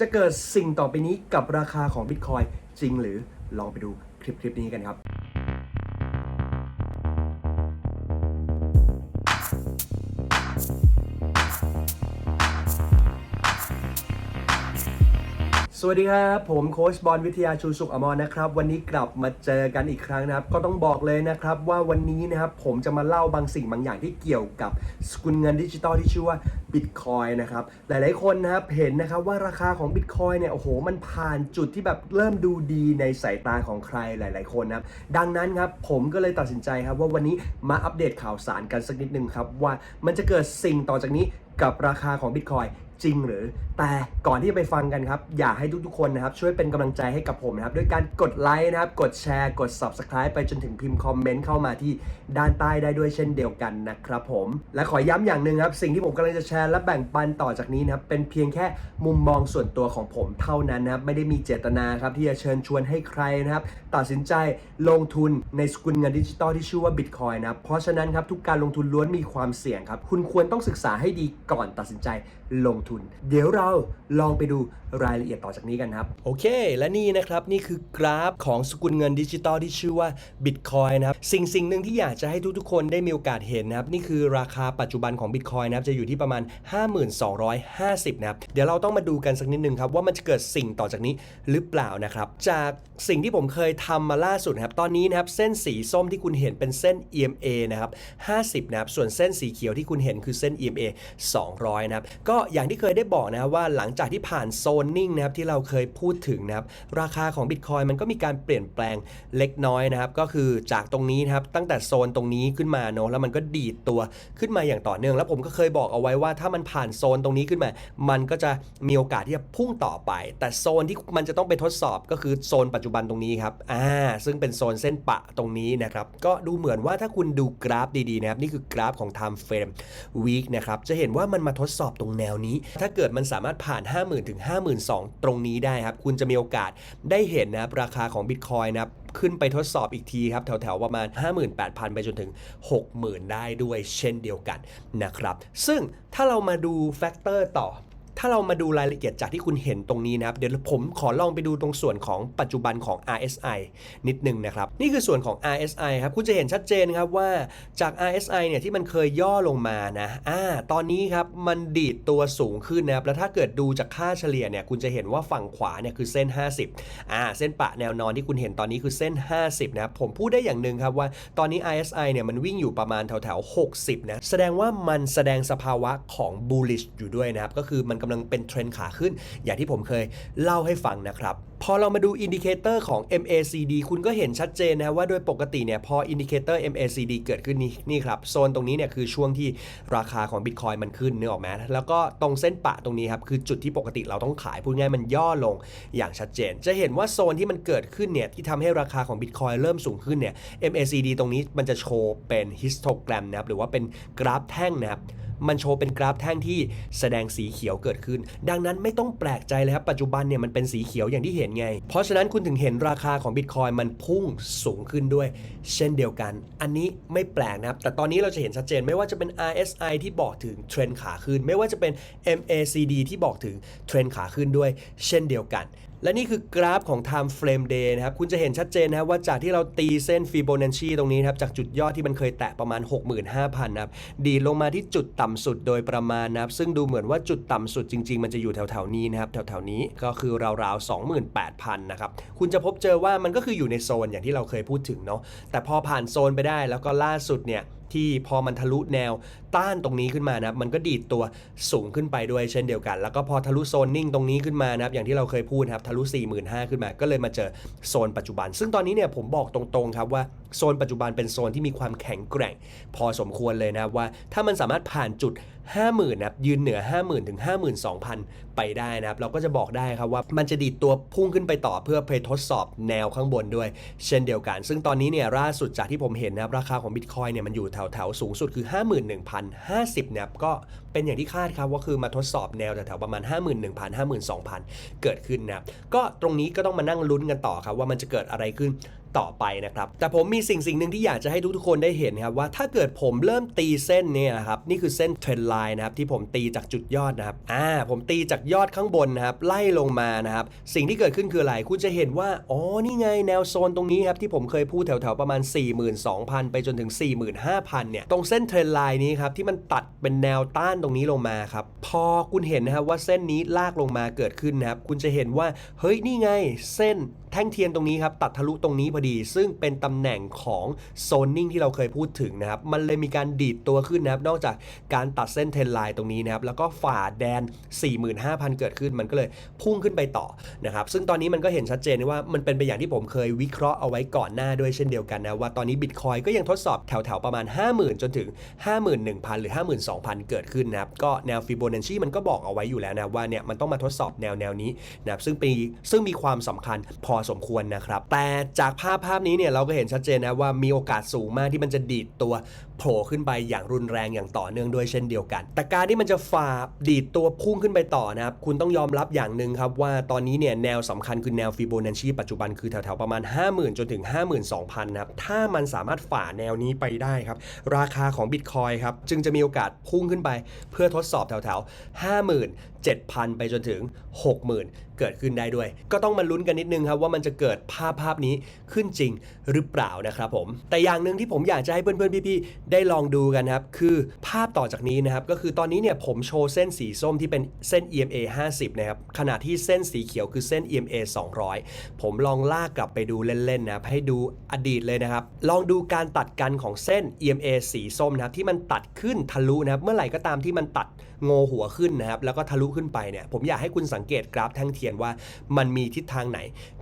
จะเกิดสิ่งต่อไปนี้กับราคาของบิตคอยจริงหรือลองไปดูคลิปคลิปนี้กันครับ สวัสดีครับผมโค้ชบอลวิทยาชูสุขอมรนะครับ วันนี้กลับมาเจอกันอีกครั้งนะครับ ก็ต้องบอกเลยนะครับว่าวันนี้นะครับผมจะมาเล่าบางสิ่งบางอย่างที่เกี่ยวกับสกุลเงินดิจิตอลที่ชื่อว่า Bitcoin นะครับหลายๆคนนะครับเห็นนะครับว่าราคาของ Bitcoin เนี่ยโอ้โหมันผ่านจุดที่แบบเริ่มดูดีในสายตาของใครหลาย ๆ คนนะครับดังนั้นครับผมก็เลยตัดสินใจครับว่าวันนี้มาอัปเดตข่าวสารกันสักนิดนึงครับว่ามันจะเกิดสิ่งต่อจากนี้กับราคาของ Bitcoin จริงหรือ แต่ก่อนที่จะไปฟังกันครับ อยากให้ทุกๆคนนะครับ ช่วยเป็นกำลังใจให้กับผมนะครับ ด้วยการกดไลค์นะครับ กดแชร์ กด Subscribe ไปจนถึงพิมพ์คอมเมนต์เข้ามาที่ด้านใต้ได้ด้วยเช่นเดียวกันนะครับผม และขอย้ำอย่างหนึ่งครับ สิ่งที่ผมกำลังจะแชร์และแบ่งปันต่อจากนี้นะครับ เป็นเพียงแค่มุมมองส่วนตัวของผมเท่านั้นนะครับ ไม่ได้มีเจตนาครับที่จะเชิญชวนให้ใครนะครับ ตัดสินใจลงทุนในสกุลเงินดิจิตอลที่ชื่อว่า Bitcoin นะครับ เพราะฉะนั้นครับทุกการลงทุนล้วนมีความเสี่ยงครับ คุณควรต้องศึกษาให้ดีก่อนตัดสินใจลงทุนเดี๋ยวเราลองไปดูรายละเอียดต่อจากนี้กันครับ โอเค และนี่นะครับนี่คือกราฟของสกุลเงินดิจิตอลที่ชื่อว่า Bitcoin นะครับ สิ่งสิ่งหนึ่งที่อยากจะให้ทุกๆ คนได้มีโอกาสเห็นนะครับ นี่คือราคาปัจจุบันของ Bitcoin นะครับ จะอยู่ที่ประมาณ 5250 นะครับ เดี๋ยวเราต้องมาดูกันสักนิดหนึ่งครับว่ามันจะเกิดสิ่งต่อจากนี้หรือเปล่านะครับ จากสิ่งที่ผมเคยทำมาล่าสุดนะครับ ตอนนี้นะครับเส้นสีส้มที่คุณเห็นเป็นเส้น EMA นะครับ50 นะครับ ส่วนเส้นสีเขียวที่คุณเห็นคือเส้น EMA 200 นะครับ ก็อย่างที่เคยได้บอกนะครับว่าหลังจากที่ผ่านโซนนิ่งนะครับที่เราเคยพูดถึงนะครับราคาของ Bitcoin มันก็มีการเปลี่ยนแปลงเล็กน้อยนะครับก็คือจากตรงนี้นะครับตั้งแต่โซนตรงนี้ขึ้นมาเนอะแล้วมันก็ดีดตัวขึ้นมาอย่างต่อเนื่อง แล้วผมก็เคยบอกเอาไว้ว่าถ้ามันผ่านโซนตรงนี้ขึ้นมา มันก็จะมีโอกาสที่จะพุ่งต่อไป แต่โซนที่มันจะต้องไปทดสอบก็คือโซนปัจจุบันตรงนี้ครับอ่าซึ่งเป็นโซนเส้นปะตรงนี้นะครับก็ดูเหมือนว่าถ้าคุณดูกราฟดีๆนะครับนี่คือกราฟของ time frame week นะครับจะเห็นว่ามันมาทดสอบตรงแนวนี้ถ้าเกิดมันสามารถผ่าน 50,000ถึง52,000 ตรงนี้ได้ครับ คุณจะมีโอกาสได้เห็นนะครับราคาของบิตคอยนะครับขึ้นไปทดสอบอีกทีครับ แถวๆประมาณ 58,000 ไปจนถึง 60,000 ได้ด้วยเช่นเดียวกันนะครับ ซึ่งถ้าเรามาดูแฟกเตอร์ต่อ ถ้าเรามาดูรายละเอียดจากที่คุณเห็นตรงนี้นะครับ เดี๋ยวผมขอลองไปดูตรงส่วนของปัจจุบันของ RSI นิดนึงนะครับ นี่คือส่วนของ RSI ครับ คุณจะเห็นชัดเจนครับว่าจาก RSI เนี่ยที่มันเคยย่อลงมานะอ่าตอนนี้ครับมันดีดตัวสูงขึ้นนะครับ แล้วถ้าเกิดดูจากค่าเฉลี่ยเนี่ย คุณจะเห็นว่าฝั่งขวาเนี่ยคือเส้น 50อ่าเส้นปะแนวนอนที่คุณเห็นตอนนี้คือเส้น 50นะครับ ผมพูดได้อย่างหนึ่งครับว่าตอนนี้ RSI เนี่ยมันวิ่งอยู่ประมาณแถวๆ60นะ แสดงว่ามันแสดงสภาวะของ bullish อยู่ด้วยนะครับ ก็คือมันกำลังเป็นเทรนด์ขาขึ้น อย่างที่ผมเคยเล่าให้ฟังนะครับ พอเรามาดูอินดิเคเตอร์ของ MACD คุณก็เห็นชัดเจนนะว่าโดยปกติเนี่ยพออินดิเคเตอร์ MACD เกิดขึ้นนี่นี่ครับ โซนตรงนี้เนี่ยคือช่วงที่ราคาของ Bitcoin มันขึ้นนึกออกไหมแล้วก็ตรงเส้นปะตรงนี้ครับ คือจุดที่ปกติเราต้องขาย พูดง่ายมันย่อลงอย่างชัดเจน จะเห็นว่าโซนที่มันเกิดขึ้นเนี่ยที่ทำให้ราคาของ Bitcoin เริ่มสูงขึ้นเนี่ย MACD ตรงนี้มันจะโชว์เป็นฮิสโตแกรมนะครับหรือว่าเป็นกราฟแท่งนะครับ มันโชว์เป็นกราฟแท่งที่แสดงสีเขียวเกิดขึ้น ดังนั้นไม่ต้องแปลกใจเลยครับ ปัจจุบันเนี่ยมันเป็นสีเขียวอย่างที่เห็นไง เพราะฉะนั้นคุณถึงเห็นราคาของ Bitcoin มันพุ่งสูงขึ้นด้วย เช่นเดียวกัน อันนี้ไม่แปลกนะครับ แต่ตอนนี้เราจะเห็นชัดเจนไม่ว่าจะเป็น RSI ที่บอกถึงเทรนขาขึ้น ไม่ว่าจะเป็น MACD ที่บอกถึงเทรนขาขึ้นด้วย เช่นเดียวกัน และนี่คือกราฟของ time frame day นะครับ คุณจะเห็นชัดเจนนะครับว่าจากที่เราตีเส้น Fibonacci ตรงนี้นะครับ จากจุดยอดที่มันเคยแตะประมาณ 65,000นะครับดีลงมาที่จุดต่ำสุดโดยประมาณนะครับ ซึ่งดูเหมือนว่าจุดต่ำสุดจริง ๆ มันจะอยู่แถวๆนี้นะครับ แถวๆนี้ก็คือราวๆ 28,000นะครับ คุณจะพบเจอว่ามันก็คืออยู่ในโซนอย่างที่เราเคยพูดถึงเนาะ แต่พอผ่านโซนไปได้แล้วก็ล่าสุดเนี่ยที่พอมันทะลุแนว ต้านตรงนี้ขึ้นมานะครับ มันก็ดีดตัวสูงขึ้นไปด้วยเช่นเดียวกัน แล้วก็พอทะลุโซนนิ่งตรงนี้ขึ้นมานะครับ อย่างที่เราเคยพูดครับ ทะลุ 4 5 0 0 0 ขึ้นมา ก็เลยมาเจอโซนปัจจุบัน ซึ่งตอนนี้เนี่ยผมบอกตรงๆครับว่าโซนปัจจุบันเป็นโซนที่มีความแข็งแกร่ง พอสมควรเลยนะว่า ถ้ามันสามารถผ่านจุด 50,000นะยืนเหนือ 50,000ถึง52,000 ไปได้นะครับ เราก็จะบอกได้ครับว่ามันจะดีดตัวพุ่งขึ้นไปต่อเพื่อเพทดสอบแนวข้างบนด้วย เช่นเดียวกัน ซึ่งตอนนี้เนี่ยล่าสุดจากที่ผมเห็นนะรราคาของบิตคอยเนี่ยมันอยู่แถวๆสูงสุดคือ 51,000 2050นะครับก็เป็นอย่างที่คาดครับว่าคือมาทดสอบแนวแถวๆประมาณ 51,000 52,000 เกิดขึ้นนะครับก็ตรงนี้ก็ต้องมานั่งลุ้นกันต่อครับว่ามันจะเกิดอะไรขึ้นต่อไปนะครับ แต่ผมมีสิ่งสิ่งหนึ่งที่อยากจะให้ทุกๆคนได้เห็นครับว่าถ้าเกิดผมเริ่มตีเส้นเนี่ยนะครับนี่คือเส้นเทรนไลน์นะครับที่ผมตีจากจุดยอดนะครับอ่าผมตีจากยอดข้างบนนะครับไล่ลงมานะครับสิ่งที่เกิดขึ้นคืออะไรคุณจะเห็นว่าอ๋อนี่ไงแนวโซนตรงนี้ครับที่ผมเคยพูดแถวๆประมาณ 42,000 ไปจนถึง 45,000เนี่ยตรงเส้นเทรนไลน์นี้ครับที่มันตัดเป็นแนวต้านตรงนี้ลงมาครับ พอคุณเห็นนะครับว่าเส้นนี้ลากลงมาเกิดขึ้นนะครับ คุณจะเห็นว่าเฮ้ยนี่ไงเส้นแท่งเทียนตรงนี้ครับตัดทะลุตรงนี้พอดี ซึ่งเป็นตำแหน่งของโซนนิ่งที่เราเคยพูดถึงนะครับ มันเลยมีการดีดตัวขึ้นนะครับนอกจากการตัดเส้นเทรนไลน์ตรงนี้นะครับ แล้วก็ฝ่าแดน 45,000 เกิดขึ้น มันก็เลยพุ่งขึ้นไปต่อนะครับ ซึ่งตอนนี้มันก็เห็นชัดเจนว่ามันเป็นไปอย่างที่ผมเคยวิเคราะห์เอาไว้ก่อนหน้าด้วยเช่นเดียวกันนะว่าตอนนี้บิตคอยก็ยังทดสอบแถวๆประมาณ 50,000 จนถึง 51,000 หรือ 52,000 เกิดขึ้นนะครับก็แนวฟิโบนัชชีมันก็บอกเอาไว้อยู่แล้วนะว่าเนี่ยมันต้องมาทดสอบแนวแนวนี้นะครับซึ่งปีซึ่งมีความสำคัญพอสมควรนะครับแต่จากภาพภาพนี้เนี่ยเราก็เห็นชัดเจนนะว่ามีโอกาสสูงมากที่มันจะดีดตัวโผล่ขึ้นไปอย่างรุนแรงอย่างต่อเนื่องด้วยเช่นเดียวกัน แต่การที่มันจะฝ่าดีดตัวพุ่งขึ้นไปต่อนะครับคุณต้องยอมรับอย่างหนึ่งครับว่าตอนนี้เนี่ยแนวสำคัญคือแนวฟิโบนัชชีปัจจุบันคือแถวๆประมาณ 50,000 จนถึง 52,000นะครับถ้ามันสามารถฝ่าแนวนี้ไปได้ครับราคาของบิตคอยครับจึงจะมีโอกาสพุ่งขึ้นไปเพื่อทดสอบแถวๆ7,000 ไปจนถึง 60,000 เกิดขึ้นได้ด้วย ก็ต้องมาลุ้นกันนิดนึงครับว่ามันจะเกิดภาพภาพนี้ขึ้นจริงหรือเปล่านะครับผม แต่อย่างหนึ่งที่ผมอยากจะให้เพื่อนๆพี่ๆได้ลองดูกันครับ คือภาพต่อจากนี้นะครับ ก็คือตอนนี้เนี่ยผมโชว์เส้นสีส้มที่เป็นเส้น EMA 50 นะครับ ขณะที่เส้นสีเขียวคือเส้น EMA 200 ผมลองลากกลับไปดูเล่นๆนะครับให้ดูอดีตเลยนะครับ ลองดูการตัดกันของเส้น EMA สีส้มนะครับที่มันตัดขึ้นทะลุนะครับ เมื่อไหร่ก็ตามที่มันตัด โงหัวขึ้นนะครับแล้วก็ทะลุขึ้นไปเนี่ยผมอยากให้คุณสังเกตกราฟแท่งเทียนว่ามันมีทิศทางไหน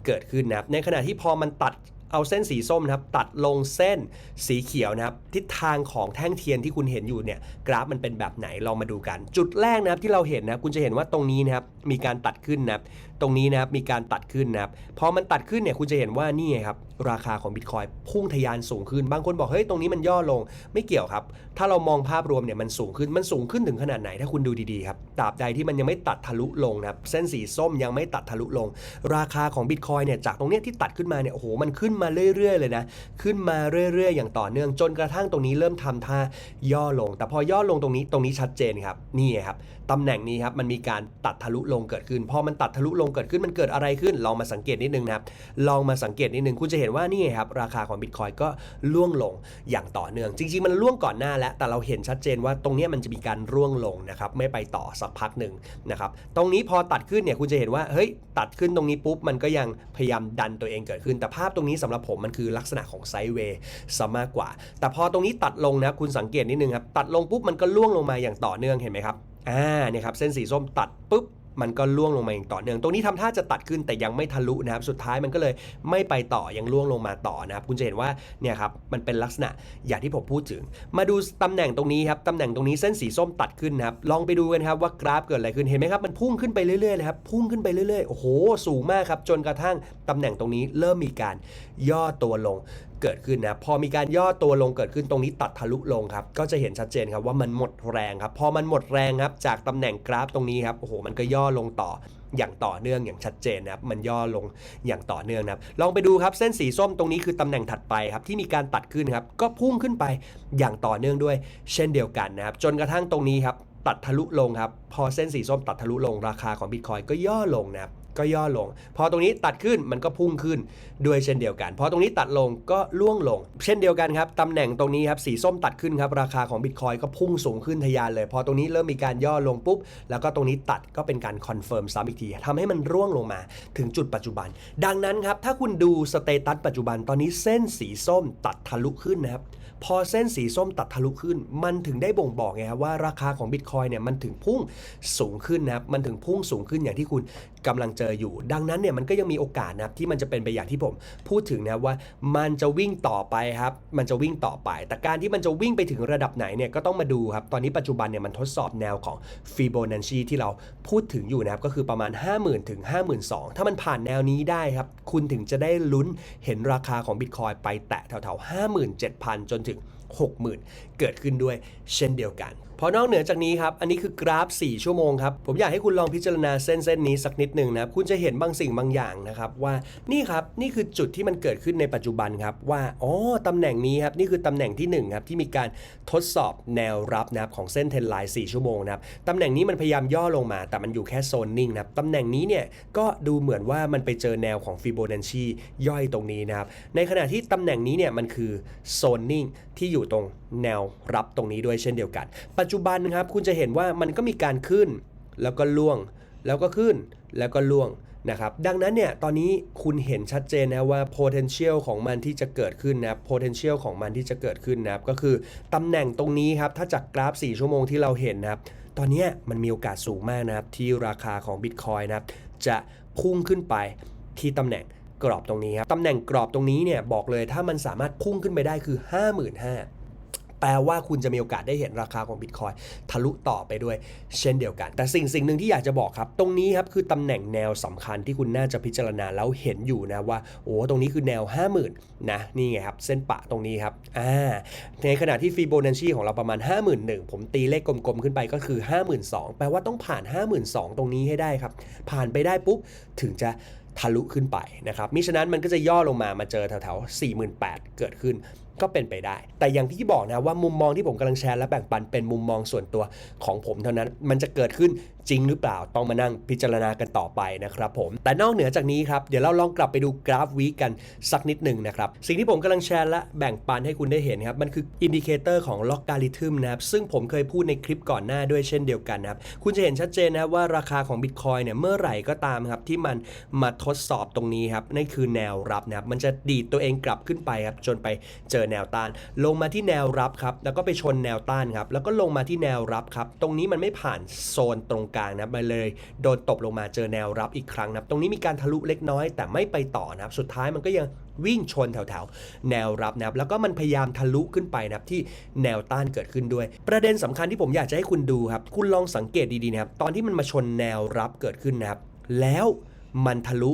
เกิดขึ้นนะครับในขณะที่พอมันตัดเอาเส้นสีส้มนะครับตัดลงเส้นสีเขียวนะครับทิศทางของแท่งเทียนที่คุณเห็นอยู่เนี่ยกราฟมันเป็นแบบไหนลองมาดูกัน จุดแรกนะครับที่เราเห็นนะครับคุณจะเห็นว่าตรงนี้นะครับมีการตัดขึ้นนะครับ ตรงนี้นะครับมีการตัดขึ้นนะครับพอมันตัดขึ้นเนี่ยคุณจะเห็นว่านี่ไงครับราคาของบิตคอยพุ่งทะยานสูงขึ้น บางคนบอกเฮ้ยตรงนี้มันย่อลงไม่เกี่ยวครับ ถ้าเรามองภาพรวมเนี่ยมันสูงขึ้นมันสูงขึ้นถึงขนาดไหนถ้าคุณดูดีๆครับตราบใดที่มันยังไม่ตัดทะลุลงนะครับเส้นสีส้มยังไม่ตัดทะลุลง ราคาของบิตคอยเนี่ยจากตรงเนี้ยที่ตัดขึ้นมาเนี่ยโอ้โหมันขึ้นมาเรื่อยๆ เลยนะขึ้นมาเรื่อยๆ อย่างต่อเนื่องจนกระทั่งตรงนี้เริ่มทำท่าย่อลง แต่พอย่อลงตรงนี้ตรงนี้ชัดเจนครับนี่ครับตำแหน่งนี้ครับมันมีการตัดทะลุลงเกิดขึ้นพอมันตัดทะลุลงเกิดขึ้นมันเกิดอะไรขึ้น ลองมาสังเกตนิดนึงนะครับ ลองมาสังเกตนิดนึง คุณจะเห็นว่านี่ครับ ราคาของบิตคอยก็ล่วงลงอย่างต่อเนื่อง จริง ๆ มันล่วงก่อนหน้าแล้ว แต่เราเห็นชัดเจนว่าตรงนี้มันจะมีการร่วงลงนะครับ ไม่ไปต่อสักพักหนึ่งนะครับ ตรงนี้พอตัดขึ้นเนี่ย คุณจะเห็นว่า เฮ้ย ตัดขึ้นตรงนี้ปุ๊บ มันก็ยังพยายามดันตัวเองเกิดขึ้น แต่ภาพตรงนี้สำหรับผมมันคือลักษณะของไซด์เวย์ซะมากกว่า แต่พอตรงนี้ตัดลงนะ คุณสังเกตนิดนึงครับ ตัดลงปุ๊บมันก็ล่วงลงมาอย่างต่อเนื่อง เห็นไหมครับ อ่า เนี่ยครับ เส้นสีส้มตัดปุ๊บ มันก็ล่วงลงมาอย่างต่อเนื่องตรงนี้ทำท่าจะตัดขึ้นแต่ยังไม่ทะลุนะครับ สุดท้ายมันก็เลยไม่ไปต่อยังล่วงลงมาต่อนะครับ คุณจะเห็นว่าเนี่ยครับมันเป็นลักษณะอย่างที่ผมพูดถึง มาดูตำแหน่งตรงนี้ครับตำแหน่งตรงนี้เส้นสีส้มตัดขึ้นนะครับลองไปดูกันครับว่ากราฟเกิดอะไรขึ้นเห็นไหมครับมันพุ่งขึ้นไปเรื่อยๆเลยครับพุ่งขึ้นไปเรื่อยๆโอ้โหสูงมากครับจนกระทั่งตำแหน่งตรงนี้เริ่มมีการย่อตัวลง เกิดขึ้นนะพอมีการย่อตัวลงเกิดขึ้นตรงนี้ตัดทะลุลงครับก็จะเห็นชัดเจนครับว่ามันหมดแรงครับพอมันหมดแรงครับจากตำแหน่งกราฟตรงนี้ครับโอ้โหมันก็ย่อลงต่ออย่างต่อเนื่องอย่างชัดเจนนะครับมันย่อลงอย่างต่อเนื่องนะครับลองไปดูครับเส้นสีส้มตรงนี้คือตำแหน่งถัดไปครับที่มีการตัดขึ้นครับก็พุ่งขึ้นไปอย่างต่อเนื่องด้วย เช่นเดียวกันนะครับจนกระทั่งตรงนี้ครับตัดทะลุลงครับพอเส้นสีส้มตัดทะลุลงราคาของบิตคอยก็ย่อลงนะครับ ก็ย่อลง พอตรงนี้ตัดขึ้นมันก็พุ่งขึ้นด้วยเช่นเดียวกันพอตรงนี้ตัดลงก็ล่วงลง เช่นเดียวกันครับตำแหน่งตรงนี้ครับสีส้มตัดขึ้นครับราคาของบิตคอยก็พุ่งสูงขึ้นทะยานเลย พอตรงนี้เริ่มมีการย่อลงปุ๊บ แล้วก็ตรงนี้ตัดก็เป็นการคอนเฟิร์มซ้ำอีกทีทำให้มันร่วงลงมาถึงจุดปัจจุบัน ดังนั้นครับถ้าคุณดูสเตตัสปัจจุบันตอนนี้เส้นสีส้มตัดทะลุขึ้นนะครับพอเส้นสีส้มตัดทะลุขึ้น มันถึงได้บ่งบอกไงครับว่าราคาของบิตคอยเนี่ยมันถึงพุ่งสูงขึ้นนะครับมันถึงพุ่งสูงขึ้นอย่างที่คุณกำลังเจออยู่ ดังนั้นเนี่ยมันก็ยังมีโอกาสนะครับที่มันจะเป็นไปอย่างที่ผมพูดถึงนะว่ามันจะวิ่งต่อไปครับ มันจะวิ่งต่อไป แต่การที่มันจะวิ่งไปถึงระดับไหนเนี่ยก็ต้องมาดูครับ ตอนนี้ปัจจุบันเนี่ยมันทดสอบแนวของฟิโบนัชชีที่เราพูดถึงอยู่นะครับก็คือประมาณ 50,000 ถึง 52,000 ถ้ามันผ่านแนวนี้ได้ครับ คุณถึงจะได้ลุ้นเห็นราคาของบิตคอยไปแตะแถวๆ57,000 จนถึง 60,000 เกิดขึ้นด้วยเช่นเดียวกัน พอนอกเหนือจากนี้ครับอันนี้คือกราฟ 4 ชั่วโมงครับผมอยากให้คุณลองพิจารณาเส้นเส้นนี้สักนิดหนึ่งนะคุณจะเห็นบางสิ่งบางอย่างนะครับว่านี่ครับนี่คือจุดที่มันเกิดขึ้นในปัจจุบันครับว่าอ๋อตำแหน่งนี้ครับนี่คือตำแหน่งที่1ครับที่มีการทดสอบแนวรับนะครับของเส้นเทรนไลน์4ชั่วโมงนะครับตำแหน่งนี้มันพยายามย่อลงมา แต่มันอยู่แค่โซนนิ่งนะครับตำแหน่งนี้เนี่ยก็ดูเหมือนว่ามันไปเจอแนวของฟิโบนัชชีย่อยตรงนี้นะครับในขณะที่ตำแหน่งนี้เนี่ยมันคือโซนนิ่งที่อยู่ตรงแนวรับตรงนี้ด้วยเช่นเดียวกัน ปัจจุบันนะครับคุณจะเห็นว่ามันก็มีการขึ้นแล้วก็ล่วง แล้วก็ขึ้นแล้วก็ล่วงนะครับดังนั้นเนี่ยตอนนี้คุณเห็นชัดเจนนะว่า potential ของมันที่จะเกิดขึ้นนะ potential ของมันที่จะเกิดขึ้นนะครับก็คือตำแหน่งตรงนี้ครับถ้าจากกราฟ 4 ชั่วโมงที่เราเห็นนะครับตอนนี้มันมีโอกาสสูงมากนะครับที่ราคาของ Bitcoin นะครับจะพุ่งขึ้นไปที่ตำแหน่งกรอบตรงนี้ครับตำแหน่งกรอบตรงนี้เนี่ยบอกเลยถ้ามันสามารถพุ่งขึ้นไปได้คือ 55,000 แปลว่าคุณจะมีโอกาสได้เห็นราคาของ Bitcoin ทะลุต่อไปด้วย เช่นเดียวกัน แต่สิ่งสิ่งหนึ่งที่อยากจะบอกครับ ตรงนี้ครับคือตำแหน่งแนวสำคัญที่คุณน่าจะพิจารณาแล้วเห็นอยู่นะว่าโอ้ตรงนี้คือแนว 50,000นะนี่ไงครับเส้นปะตรงนี้ครับอ่าในขณะที่ฟีโบนัชชีของเราประมาณ 51,000ผมตีเลขกลมๆขึ้นไปก็คือ 52,000แปลว่าต้องผ่าน 52,000 ตรงนี้ให้ได้ครับ ผ่านไปได้ปุ๊บถึงจะทะลุขึ้นไปนะครับมิฉะนั้นมันก็จะย่อลงมามาเจอแถวๆ 48,000 เกิดขึ้น ก็เป็นไปได้ แต่อย่างที่บอกนะว่ามุมมองที่ผมกำลังแชร์และแบ่งปันเป็นมุมมองส่วนตัวของผมเท่านั้น มันจะเกิดขึ้น จริงหรือเปล่าต้องมานั่งพิจารณากันต่อไปนะครับผมแต่นอกเหนือจากนี้ครับเดี๋ยวเราลองกลับไปดูกราฟวีกันสักนิดหนึ่งนะครับสิ่งที่ผมกำลังแชร์และแบ่งปันให้คุณได้เห็นครับมันคืออินดิเคเตอร์ของล็อกการิทึมนะครับซึ่งผมเคยพูดในคลิปก่อนหน้าด้วยเช่นเดียวกันนะครับคุณจะเห็นชัดเจนนะว่าราคาของ Bitcoin เนี่ยเมื่อไหร่ก็ตามครับที่มันมาทดสอบตรงนี้ครับนั่นคือแนวรับนะครับมันจะดีดตัวเองกลับขึ้นไปครับจนไปเจอแนวต้าน ลงมาที่แนวรับครับแล้วก็ไปชนแนวต้านครับแล้วก็ลงมาที่แนวรับครับตรงนี้มันไม่ผ่านโซนตรงกลางนะมันเลยโดนตบลงมาเจอแนวรับอีกครั้งนะครับตรงนี้มีการทะลุเล็กน้อยแต่ไม่ไปต่อนะครับสุดท้ายมันก็ยังวิ่งชนแถวๆ แนวรับนะครับแล้วก็มันพยายามทะลุขึ้นไปนะครับที่แนวต้านเกิดขึ้นด้วย ประเด็นสำคัญที่ผมอยากจะให้คุณดูครับ คุณลองสังเกตดีๆนะครับ ตอนที่มันมาชนแนวรับเกิดขึ้นนะครับ แล้วมันทะลุ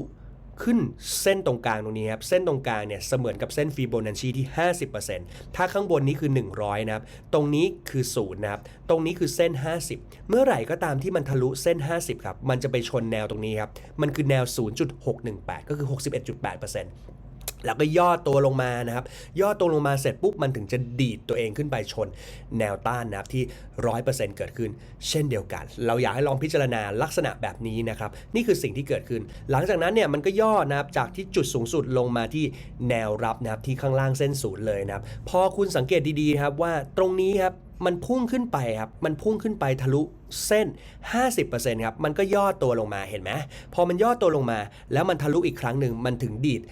ขึ้นเส้นตรงกลางตรงนี้ครับ เส้นตรงกลางเนี่ยเสมือนกับเส้นฟีโบนัชชีที่ 50%ถ้าข้างบนนี้คือ 100 นะครับ ตรงนี้คือ0นะครับ ตรงนี้คือเส้น 50 เมื่อไหร่ก็ตามที่มันทะลุเส้น 50 ครับ มันจะไปชนแนวตรงนี้ครับ มันคือแนว 0.618 ก็คือ 61.8% แล้วก็ย่อตัวลงมานะครับ ย่อตัวลงมาเสร็จปุ๊บมันถึงจะดีดตัวเองขึ้นไปชน แนวต้านนะครับที่ 100%เกิดขึ้น เช่นเดียวกัน เราอยากให้ลองพิจารณาลักษณะแบบนี้นะครับ นี่คือสิ่งที่เกิดขึ้น หลังจากนั้นเนี่ยมันก็ย่อนะครับจากที่จุดสูงสุดลงมาที่แนวรับนะครับที่ข้างล่างเส้นศูนย์เลยนะครับ พอคุณสังเกตดีๆครับว่าตรงนี้ครับมันพุ่งขึ้นไปครับ มันพุ่งขึ้นไปทะลุเส้น 50%ครับ มันก็ย่อตัวลงมา เห็นไหม พอมันย่อตัวลงมา แล้วมันทะลุอีกครั้งหนึ่ง มันถึงดีด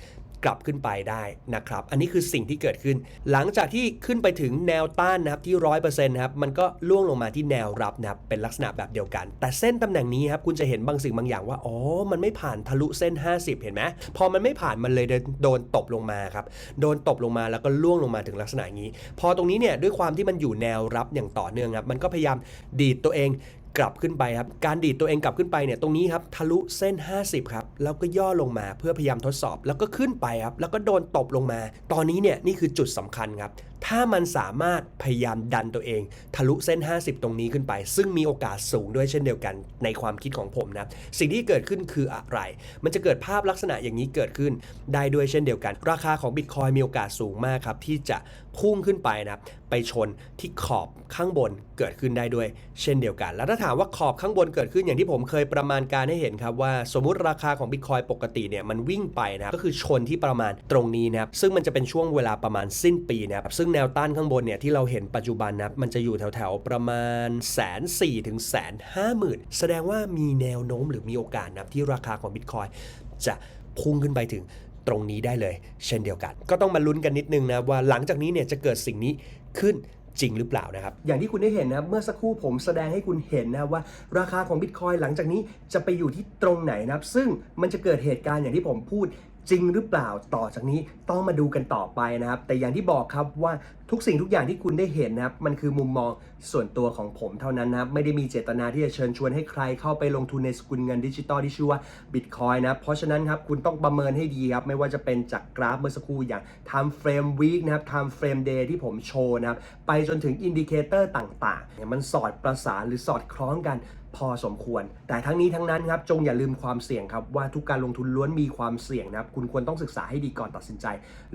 กลับขึ้นไปได้นะครับ อันนี้คือสิ่งที่เกิดขึ้น หลังจากที่ขึ้นไปถึงแนวต้านนะครับที่ร้อยเปอร์เซ็นต์ครับมันก็ล่วงลงมาที่แนวรับนะครับเป็นลักษณะแบบเดียวกัน แต่เส้นตำแหน่งนี้ครับคุณจะเห็นบางสิ่งบางอย่างว่าอ๋อมันไม่ผ่านทะลุเส้น 50 เห็นไหมพอมันไม่ผ่านมันเลยโดนตบลงมาครับโดนตบลงมาแล้วก็ล่วงลงมาถึงลักษณะนี้ พอตรงนี้เนี่ยด้วยความที่มันอยู่แนวรับอย่างต่อเนื่องครับมันก็พยายามดีดตัวเอง กลับขึ้นไปครับ การดีดตัวเองกลับขึ้นไปเนี่ยตรงนี้ครับทะลุเส้น 50 ครับ แล้วก็ย่อลงมาเพื่อพยายามทดสอบ แล้วก็ขึ้นไปครับ แล้วก็โดนตบลงมา ตอนนี้เนี่ยนี่คือจุดสำคัญครับ ถ้ามันสามารถพยายามดันตัวเอง ทะลุเส้น 50 ตรงนี้ขึ้นไป ซึ่งมีโอกาสสูงด้วยเช่นเดียวกันในความคิดของผมนะสิ่งที่เกิดขึ้นคืออะไร มันจะเกิดภาพลักษณะอย่างนี้เกิดขึ้นได้ด้วยเช่นเดียวกัน ราคาของบิตคอยมีโอกาสสูงมากครับที่จะ พุ่งขึ้นไปนะครับไปชนที่ขอบข้างบนเกิดขึ้นได้ด้วย เช่นเดียวกัน แล้วถ้าถามว่าขอบข้างบนเกิดขึ้นอย่างที่ผมเคยประมาณการให้เห็นครับว่าสมมติราคาของบิตคอยปกติเนี่ยมันวิ่งไปนะครับก็คือชนที่ประมาณตรงนี้นะครับซึ่งมันจะเป็นช่วงเวลาประมาณสิ้นปีนะครับซึ่งแนวต้านข้างบนเนี่ยที่เราเห็นปัจจุบันนะมันจะอยู่แถวๆประมาณแสนสี่ถึงแสนห้าหมื่นแสดงว่ามีแนวโน้มหรือมีโอกาสนะครับที่ราคาของบิตคอยจะพุ่งขึ้นไปถึง ตรงนี้ได้เลย เช่นเดียวกัน ก็ต้องมาลุ้นกันนิดนึงนะว่าหลังจากนี้เนี่ยจะเกิดสิ่งนี้ขึ้นจริงหรือเปล่านะครับ อย่างที่คุณได้เห็นนะเมื่อสักครู่ผมแสดงให้คุณเห็นนะว่า ราคาของบิตคอยหลังจากนี้จะไปอยู่ที่ตรงไหนนะครับ ซึ่งมันจะเกิดเหตุการณ์อย่างที่ผมพูด จริงหรือเปล่าต่อจากนี้ต้องมาดูกันต่อไปนะครับ แต่อย่างที่บอกครับว่าทุกสิ่งทุกอย่างที่คุณได้เห็นนะครับ มันคือมุมมองส่วนตัวของผมเท่านั้นนะครับ ไม่ได้มีเจตนาที่จะเชิญชวนให้ใครเข้าไปลงทุนในสกุลเงินดิจิตอลที่ชื่อว่า Bitcoin นะครับ เพราะฉะนั้นครับคุณต้องประเมินให้ดีครับ ไม่ว่าจะเป็นจากกราฟเมื่อสักครู่อย่าง time frame week นะครับ time frame day ที่ผมโชว์นะครับ ไปจนถึงอินดิเคเตอร์ต่างๆเนี่ยมันสอดประสานหรือสอดคล้องกัน พอสมควร แต่ทั้งนี้ทั้งนั้นครับจงอย่าลืมความเสี่ยงครับว่าทุกการลงทุนล้วนมีความเสี่ยงนะครับคุณควรต้องศึกษาให้ดีก่อนตัดสินใจ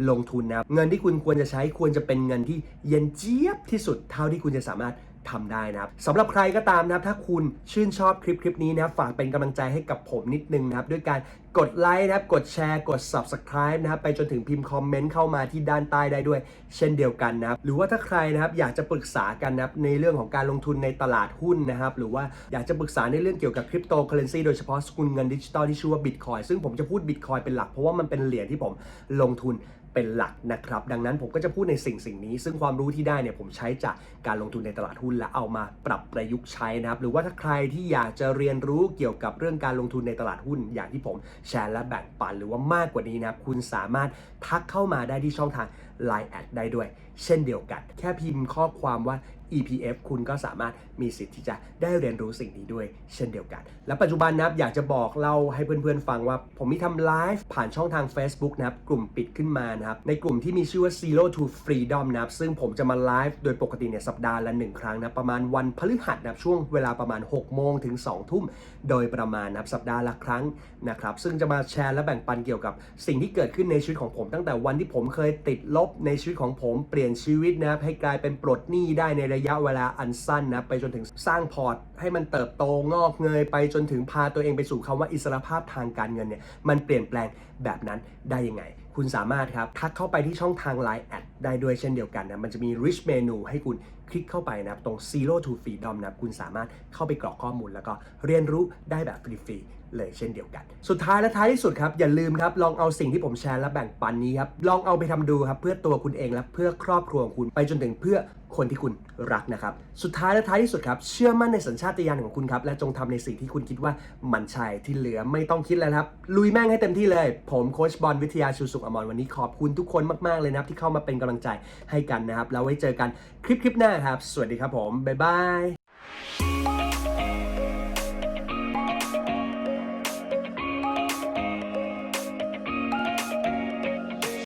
ลงทุนนะเงินที่คุณควรจะใช้ควรจะเป็นเงินที่เย็นเจี๊ยบที่สุดเท่าที่คุณจะสามารถ ทำได้นะครับสำหรับใครก็ตามนะครับ ถ้าคุณชื่นชอบคลิปคลิปนี้นะฝากเป็นกำลังใจให้กับผมนิดนึงนะครับ ด้วยการกดไลค์นะครับ กดแชร์ กด subscribe นะครับ ไปจนถึงพิมพ์คอมเมนต์เข้ามาที่ด้านใต้ได้ด้วย เช่นเดียวกันนะครับ หรือว่าถ้าใครนะครับอยากจะปรึกษากันนะครับในเรื่องของการลงทุนในตลาดหุ้นนะครับ หรือว่าอยากจะปรึกษาในเรื่องเกี่ยวกับคริปโตเคอเรนซีโดยเฉพาะสกุลเงินดิจิตอลที่ชื่อว่าบิตคอยซึ่งผมจะพูดบิตคอยเป็นหลักเพราะว่ามันเป็นเหรียญที่ผมลงทุน เป็นหลักนะครับ ดังนั้นผมก็จะพูดในสิ่งสิ่งนี้ ซึ่งความรู้ที่ได้เนี่ยผมใช้จากการลงทุนในตลาดหุ้นและเอามาปรับประยุกต์ใช้นะครับ หรือว่าถ้าใครที่อยากจะเรียนรู้เกี่ยวกับเรื่องการลงทุนในตลาดหุ้น อย่างที่ผมแชร์และแบ่งปัน หรือว่ามากกว่านี้นะครับคุณสามารถทักเข้ามาได้ที่ช่องทาง Line แอดได้ด้วย เช่นเดียวกัน แค่พิมพ์ข้อความว่า EPF คุณก็สามารถมีสิทธิ์ที่จะได้เรียนรู้สิ่งนี้ด้วย เช่นเดียวกัน และปัจจุบันนะครับอยากจะบอกเล่าให้เพื่อนๆฟังว่า ผมมีทำไลฟ์ผ่านช่องทาง Facebook นะครับ กลุ่มปิดขึ้นมานะครับ ในกลุ่มที่มีชื่อว่า Zero to Freedom นะครับ ซึ่งผมจะมาไลฟ์โดยปกติเนี่ยสัปดาห์ละหนึ่งครั้งนะประมาณวันพฤหัสนะครับช่วงเวลาประมาณ 6 โมงถึง 2 ทุ่ม โดยประมาณนะครับสัปดาห์ละครั้งนะครับซึ่งจะมาแชร์และแบ่งปันเกี่ยวกับสิ่งที่เกิดขึ้นในชีวิตของผมตั้งแต่วันที่ผมเคยติดลบในชีวิตของผมเปลี่ยนชีวิตนะครับให้กลายเป็นปลดหนี้ได้ในระยะเวลาอันสั้นนะไปจนถึงสร้างพอร์ต ให้มันเติบโตงอกเงย ไปจนถึงพาตัวเองไปสู่คำว่าอิสรภาพทางการเงินเนี่ยมันเปลี่ยนแปลงแบบนั้นได้ยังไง คุณสามารถครับทักเข้าไปที่ช่องทาง Line แอดได้ด้วยเช่นเดียวกันนะมันจะมี rich menu ให้คุณคลิกเข้าไปนะครับตรง zero to freedom นะคุณสามารถเข้าไปกรอกข้อมูลแล้วก็เรียนรู้ได้แบบฟรีๆ เลยเช่นเดียวกัน สุดท้ายและท้ายที่สุดครับ อย่าลืมครับ ลองเอาสิ่งที่ผมแชร์และแบ่งปันนี้ครับ ลองเอาไปทำดูครับเพื่อตัวคุณเองและเพื่อครอบครัวของคุณไปจนถึงเพื่อคนที่คุณรักนะครับ สุดท้ายและท้ายที่สุดครับ เชื่อมั่นในสัญชาตญาณของคุณครับ และจงทำในสิ่งที่คุณคิดว่ามันใช่ที่เหลือไม่ต้องคิดแล้วครับ ลุยแม่งให้เต็มที่เลย ผมโคชบอลวิทยาชูสุขอมรวันนี้ขอบคุณทุกคนมากๆเลยนะครับที่เข้ามาเป็นกำลังใจให้กันนะครับแล้วไว้เจอกันคลิปคลิปหน้าครับ สวัสดีครับผมบ๊ายบาย